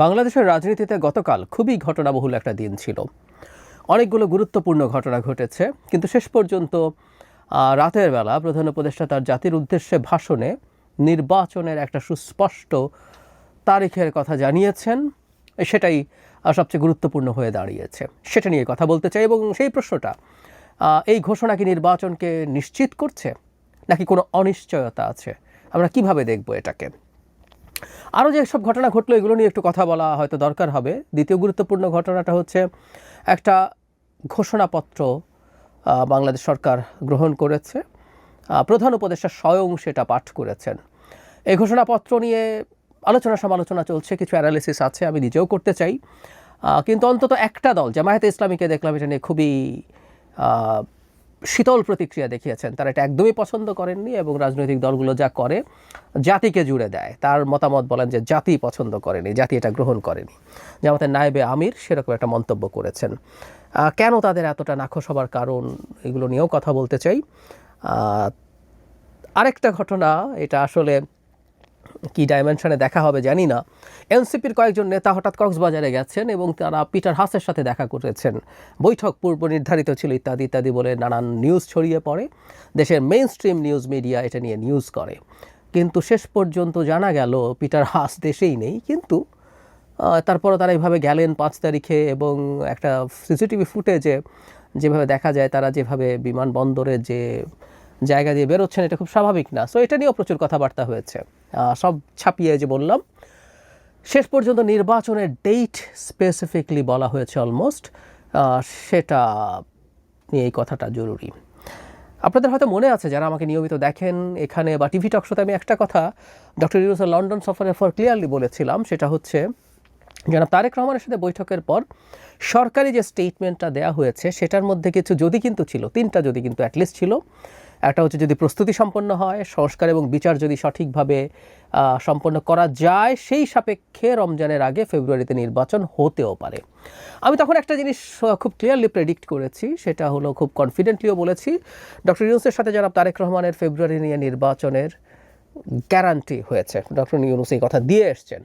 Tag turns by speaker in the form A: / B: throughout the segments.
A: বাংলাদেশের রাজনীতিতে গতকাল খুবই ঘটনাবহুল একটা দিন ছিল। অনেকগুলো গুরুত্বপূর্ণ ঘটনা ঘটেছে, কিন্তু শেষ পর্যন্ত রাতের বেলা প্রধান উপদেষ্টা তার জাতির উদ্দেশ্যে ভাষণে নির্বাচনের একটা সুস্পষ্ট তারিখের কথা জানিয়েছেন। সেটাই সবচেয়ে গুরুত্বপূর্ণ হয়ে দাঁড়িয়েছে। সেটা নিয়ে কথা বলতে চাই এবং সেই প্রশ্নটা এই ঘোষণা কি নির্বাচনকে নিশ্চিত করছে? নাকি কোনো অনিশ্চয়তা আছে? আমরা কীভাবে দেখব এটাকে? আরও যে সব ঘটনা ঘটলো, এগুলো নিয়ে একটু কথা বলা হয়তো দরকার হবে। দ্বিতীয় গুরুত্বপূর্ণ ঘটনাটা হচ্ছে একটা ঘোষণাপত্র বাংলাদেশ সরকার গ্রহণ করেছে। প্রধান উপদেষ্টা স্বয়ং সেটা পাঠ করেছেন। এই ঘোষণাপত্র নিয়ে আলোচনা সমালোচনা চলছে, কিছু অ্যানালিসিস আছে, আমি নিজেও করতে চাই। কিন্তু অন্তত একটা দল, জামায়াতে ইসলামীকে দেখলাম, এটা নিয়ে খুবই শীতল প্রতিক্রিয়া দেখিয়েছেন। তারা এটা একদমই পছন্দ করেননি এবং রাজনৈতিক দলগুলো যা করে, জাতিকে জুড়ে দেয়। তার মতামত বলেন যে জাতি পছন্দ করেনি, জাতি এটা গ্রহণ করেনি। জামাতের নায়েবে আমির সেরকম একটা মন্তব্য করেছেন। কেন তাদের এতটা নাখোশ হবার কারণ, এগুলো নিয়েও কথা বলতে চাই। আরেকটা ঘটনা, এটা আসলে কি ডাইমেনশনে দেখা হবে জানি না। এনসিপির কয়েকজন নেতা হঠাৎ কক্সবাজারে গেছেন এবং তারা পিটার হাসের সাথে দেখা করেছেন। বৈঠক পূর্ব নির্ধারিত ছিল ইত্যাদি ইত্যাদি বলে নানান নিউজ ছড়িয়ে পড়ে। দেশের মেইন স্ট্রিম নিউজ মিডিয়া এটা নিয়ে নিউজ করে। কিন্তু শেষ পর্যন্ত জানা গেল পিটার হাস দেশেই নেই। কিন্তু আহ, তারপরও তারা এইভাবে গেলেন পাঁচ তারিখে এবং একটা সিসিটিভি ফুটেজে যেভাবে দেখা যায় তারা যেভাবে বিমানবন্দরে যে জায়গা দিয়ে বেরোচ্ছেন এটা খুব স্বাভাবিক না। সো এটা নিয়েও প্রচুর কথাবার্তা হয়েছে। সব ছাপিয়ে যে বললাম, শেষ পর্যন্ত নির্বাচনের ডেট স্পেসিফিকলি বলা হয়েছে অলমোস্ট সেটা নিয়ে এই কথাটা জরুরি। আপনাদের হয়তো মনে আছে, যারা আমাকে নিয়মিত দেখেন এখানে বা টিভি টক শোতে আমি একটা কথা ডক্টর ইউনুসের লন্ডন সফরের ফর ক্লিয়ারলি বলেছিলাম, সেটা হচ্ছে জনাব তারেক রহমানের সাথে বৈঠকের পর সরকারি যে স্টেটমেন্টটা দেওয়া হয়েছে, সেটার মধ্যে কিছু যদি কিন্তু ছিল, তিনটা যদি কিন্তু অ্যাটলিস্ট ছিল। একটা হচ্ছে যদি প্রস্তুতি সম্পন্ন হয়, সংস্কার এবং বিচার যদি সঠিকভাবে সম্পন্ন করা যায়, সেই সাপেক্ষে রমজানের আগে ফেব্রুয়ারিতে নির্বাচন হতেও পারে। আমি তখন একটা জিনিস খুব ক্লিয়ারলি প্রেডিক্ট করেছি, সেটা হলো খুব কনফিডেন্টলিও বলেছি ডক্টর ইউনুসের সাথে জনাব তারেক রহমানের ফেব্রুয়ারি নিয়ে নির্বাচনের গ্যারান্টি হয়েছে। ডক্টর ইউনুস এই কথা দিয়ে এসছেন।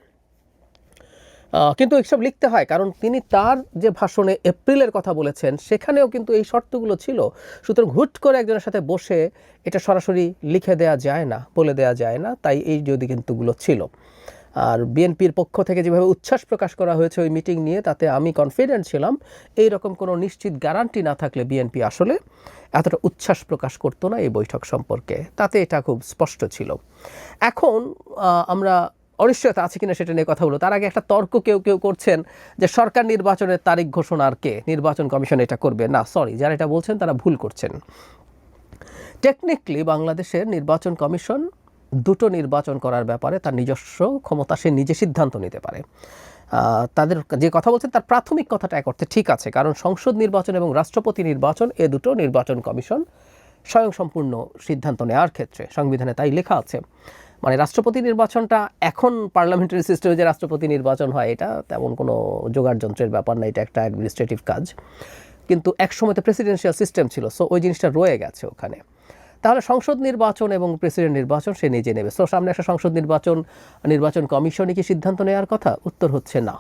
A: কিন্তু এইসব লিখতে হয়, কারণ তিনি তার যে ভাষণে এপ্রিলের কথা বলেছেন, সেখানেও কিন্তু এই শর্তগুলো ছিল। সুতরাং হুট করে একজনের সাথে বসে এটা সরাসরি লিখে দেয়া যায় না, বলে দেয়া যায় না, তাই এই যদি কিন্তুগুলো ছিল। আর বিএনপির পক্ষ থেকে যেভাবে উচ্ছ্বাস প্রকাশ করা হয়েছে ওই মিটিং নিয়ে, তাতে আমি কনফিডেন্ট ছিলাম এই রকম কোনো নিশ্চিত গ্যারান্টি না থাকলে বিএনপি আসলে এতটা উচ্ছ্বাস প্রকাশ করতো না এই বৈঠক সম্পর্কে। তাতে এটা খুব স্পষ্ট ছিল। এখন আমরা অনিশ্চয়তা আছে কিনা সেটা নিয়ে কথা হলো তার আগে একটা তর্ক কেউ কেউ করছেন যে সরকার নির্বাচনের তারিখ ঘোষণার কে? নির্বাচন কমিশন এটা করবে। না সরি যারা এটা বলছেন তারা ভুল করছেন। টেকনিক্যালি বাংলাদেশের নির্বাচন কমিশন দুটো নির্বাচন করার ব্যাপারে তার নিজস্ব ক্ষমতা সে নিজে সিদ্ধান্ত নিতে পারে। তাদের যে কথা বলছেন তার প্রাথমিক কথাটা এক অর্থে ঠিক আছে, কারণ সংসদ নির্বাচন এবং রাষ্ট্রপতি নির্বাচন এ দুটো নির্বাচন কমিশন স্বয়ংসম্পূর্ণ সিদ্ধান্ত নেওয়ার ক্ষেত্রে, সংবিধানে তাই লেখা আছে। মানে রাষ্ট্রপতি নির্বাচনটা এখন পার্লামেন্টারি সিস্টেমে যে রাষ্ট্রপতি নির্বাচন হয়, এটা তেমন কোনো জোগাড় যন্ত্রের ব্যাপার না, এটা একটা অ্যাডমিনিস্ট্রেটিভ কাজ। কিন্তু একসময় তো প্রেসিডেন্সিয়াল সিস্টেম ছিল সো ওই জিনিসটা রয়ে গেছে ওখানে। তাহলে সংসদ নির্বাচন এবং প্রেসিডেন্ট নির্বাচন সে নিজে নেবে। সো সামনে একটা সংসদ নির্বাচন নির্বাচন কমিশনই কি সিদ্ধান্ত নেওয়ার কথা? উত্তর হচ্ছে না।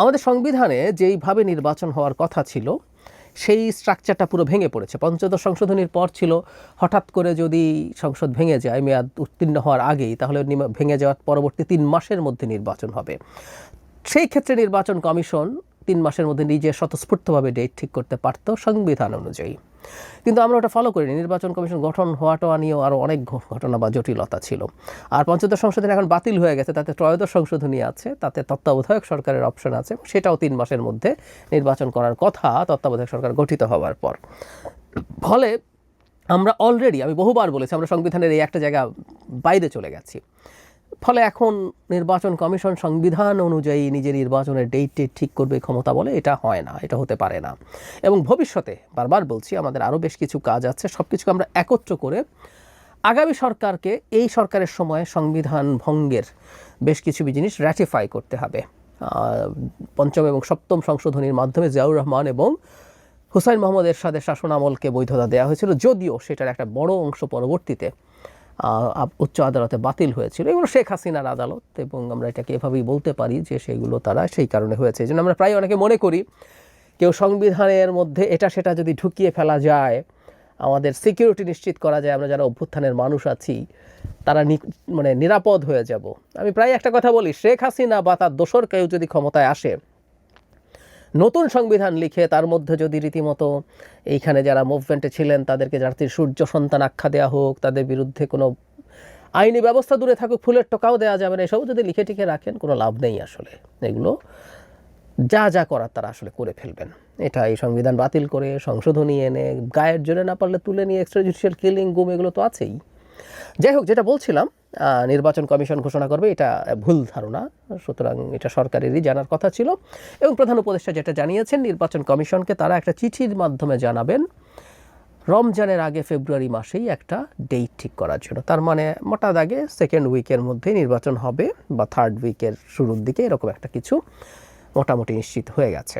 A: আমাদের সংবিধানে যেইভাবে নির্বাচন হওয়ার কথা ছিল সেই স্ট্রাকচারটা পুরো ভেঙে পড়েছে। পঞ্চদশ সংশোধনীর পর ছিল, হঠাৎ করে যদি সংসদ ভেঙে যায়, মেয়াদ উত্তীর্ণ হওয়ার আগেই, তাহলে ভেঙে যাওয়ার পরবর্তী তিন মাসের মধ্যে নির্বাচন হবে। সেই ক্ষেত্রে নির্বাচন কমিশন তিন মাসের মধ্যে নিজে স্বতঃস্ফূর্তভাবে ডেট ঠিক করতে পারত সংবিধান অনুযায়ী। কিন্তু আমরা ওটা ফলো করিনি। নির্বাচন কমিশন গঠন হওয়াটা নিয়েও আরও অনেক ঘটনা বা জটিলতা ছিল। আর পঞ্চদশ সংশোধন এখন বাতিল হয়ে গেছে। তাতে ত্রয়োদশ সংশোধনী আছে, তাতে তত্ত্বাবধায়ক সরকারের অপশন আছে সেটাও তিন মাসের মধ্যে নির্বাচন করার কথা তত্ত্বাবধায়ক সরকার গঠিত হওয়ার পর। ফলে আমরা অলরেডি আমি বহুবার বলেছি, আমরা সংবিধানের এই একটা জায়গা বাইরে চলে গেছি। ফলে এখন নির্বাচন কমিশন সংবিধান অনুযায়ী নিজের নির্বাচনের ডেট ঠিক করবে ক্ষমতা বলে এটা হয় না, এটা হতে পারে না। এবং ভবিষ্যতে, বারবার বলছি, আমাদের আরও বেশ কিছু কাজ আছে সব কিছুকে আমরা একত্র করে আগামী সরকারকে এই সরকারের সময় সংবিধান ভঙ্গের বেশ কিছু জিনিস র্যাটিফাই করতে হবে। পঞ্চম এবং সপ্তম সংশোধনীর মাধ্যমে জিয়াউর রহমান এবং হুসাইন মোহাম্মদ এরশাদের শাসনামলকে বৈধতা দেওয়া হয়েছিল, যদিও সেটার একটা বড় অংশ পরবর্তীতে উচ্চ আদালতে বাতিল হয়েছিল। এগুলো শেখ হাসিনার আদালত এবং আমরা এটাকে এভাবেই বলতে পারি যে সেগুলো তারা সেই কারণে হয়েছে। জন্য আমরা প্রায় অনেকে মনে করি কেউ সংবিধানের মধ্যে এটা সেটা যদি ঢুকিয়ে ফেলা যায়, আমাদের সিকিউরিটি নিশ্চিত করা যায়, আমরা যারা অভ্যুত্থানের মানুষ আছি, তারা মানে নিরাপদ হয়ে যাব। আমি প্রায় একটা কথা বলি, শেখ হাসিনা বা তার দোসর কেউ যদি ক্ষমতায় আসে নতুন সংবিধান লিখে তার মধ্যে যদি রীতিমতো এইখানে যারা মুভমেন্টে ছিলেন, তাদেরকে জাতির সূর্য সন্তান আখ্যা দেওয়া হোক, তাদের বিরুদ্ধে কোনো আইনি ব্যবস্থা দূরে থাকুক, ফুলের টোকাও দেওয়া যাবে না, এসব যদি লিখে টিখে রাখেন, কোনো লাভ নেই আসলে। এগুলো যা যা করার তারা আসলে করে ফেলবেন। এটা এই সংবিধান বাতিল করে সংশোধনী এনে গায়ের জোরে না পারলে তুলে নিয়ে এক্সট্রাজুডিশিয়াল কিলিং গুম, এগুলো তো আছেই। যাই হোক যেটা বলছিলাম নির্বাচন কমিশন ঘোষণা করবে, এটা ভুল ধারণা, সুতরাং এটা সরকারেরই জানার কথা ছিল। এবং প্রধান উপদেষ্টা যেটা জানিয়েছেন, নির্বাচন কমিশনকে তারা একটা চিঠির মাধ্যমে জানাবেন, রমজানের আগে ফেব্রুয়ারি মাসেই একটা ডেট ঠিক করার জন্য। তার মানে মোটা দাগে সেকেন্ড উইকের মধ্যে নির্বাচন হবে, বা থার্ড উইকের শুরুর দিকে এরকম একটা কিছু মোটামুটি নিশ্চিত হয়ে গেছে।